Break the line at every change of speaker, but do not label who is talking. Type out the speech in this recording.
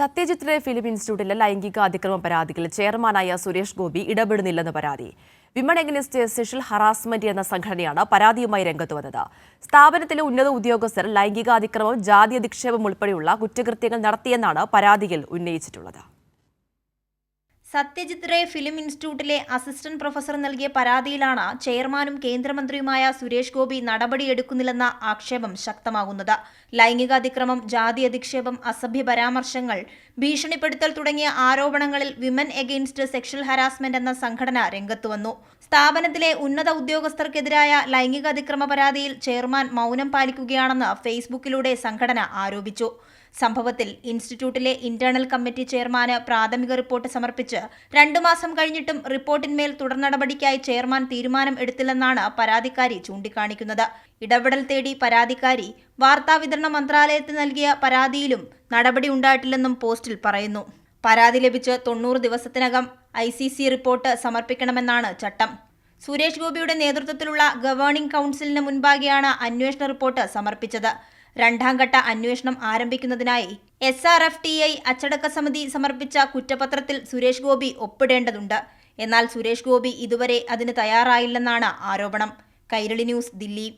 Satyajit Ray film ഇൻസ്റ്റിറ്റ്യൂട്ടിലെ ലൈംഗിക അതിക്രമ പരാതിയിൽ ചെയർമാനായ സുരേഷ് ഗോപി ഇടപെടുന്നില്ലെന്ന് പരാതി. വിമൺ എഗനിസ്റ്റ് സെഷൽ ഹറാസ്മെന്റ് എന്ന സംഘടനയാണ് പരാതിയുമായി രംഗത്ത് വന്നത്. സ്ഥാപനത്തിലെ ഉന്നത ഉദ്യോഗസ്ഥർ ലൈംഗിക അതിക്രമം ജാതി അധിക്ഷേപം ഉൾപ്പെടെയുള്ള കുറ്റകൃത്യങ്ങൾ നടത്തിയെന്നാണ് പരാതിയിൽ ഉന്നയിച്ചിട്ടുള്ളത്.
സത്യജിത് റേ ഫിലിം ഇൻസ്റ്റിറ്റ്യൂട്ടിലെ അസിസ്റ്റന്റ് പ്രൊഫസർ നൽകിയ പരാതിയിലാണ് ചെയർമാനും കേന്ദ്രമന്ത്രിയുമായ സുരേഷ് ഗോപി നടപടിയെടുക്കുന്നില്ലെന്ന ആക്ഷേപം ശക്തമാകുന്നത്. ലൈംഗിക അതിക്രമം ജാതി അധിക്ഷേപം അസഭ്യ പരാമർശങ്ങൾ ഭീഷണിപ്പെടുത്തൽ തുടങ്ങിയ ആരോപണങ്ങളിൽ വിമൻ എഗെയിൻസ്റ്റ് സെക്ഷൽ ഹരാസ്മെന്റ് എന്ന സംഘടന രംഗത്തുവന്നു സ്ഥാപനത്തിലെ ഉന്നത ഉദ്യോഗസ്ഥർക്കെതിരായ ലൈംഗിക അതിക്രമ പരാതിയിൽ ചെയർമാൻ മൗനം പാലിക്കുകയാണെന്ന് ഫേസ്ബുക്കിലൂടെ സംഘടന ആരോപിച്ചു. സംഭവത്തിൽ ഇൻസ്റ്റിറ്റ്യൂട്ടിലെ ഇന്റേണൽ കമ്മിറ്റി ചെയർമാന് പ്രാഥമിക റിപ്പോർട്ട് സമർപ്പിച്ച് രണ്ടു മാസം കഴിഞ്ഞിട്ടും റിപ്പോർട്ടിന്മേൽ തുടർ നടപടിക്കായി ചെയർമാൻ തീരുമാനം എടുത്തില്ലെന്നാണ് പരാതിക്കാരി ചൂണ്ടിക്കാണിക്കുന്നത്. ഇടപെടൽ തേടി പരാതിക്കാരി വാർത്താവിതരണ മന്ത്രാലയത്തിന് നൽകിയ പരാതിയിലും നടപടി ഉണ്ടായിട്ടില്ലെന്നും പോസ്റ്റിൽ പറയുന്നു. പരാതി ലഭിച്ച് തൊണ്ണൂറ് ദിവസത്തിനകം ഐ റിപ്പോർട്ട് സമർപ്പിക്കണമെന്നാണ് ചട്ടം. സുരേഷ് ഗോപിയുടെ നേതൃത്വത്തിലുള്ള ഗവേണിംഗ് കൗൺസിലിന് മുൻപാകെയാണ് അന്വേഷണ റിപ്പോർട്ട് സമർപ്പിച്ചത്. രണ്ടാം ഘട്ട അന്വേഷണം ആരംഭിക്കുന്നതിനായി S R F T I അച്ചടക്ക സമിതി സമർപ്പിച്ച കുറ്റപത്രത്തിൽ സുരേഷ് ഗോപി ഒപ്പിടേണ്ടതുണ്ട്. എന്നാൽ സുരേഷ് ഗോപി ഇതുവരെ അതിന് തയ്യാറായില്ലെന്നാണ് ആരോപണം. കൈരളി ന്യൂസ് ദില്ലി.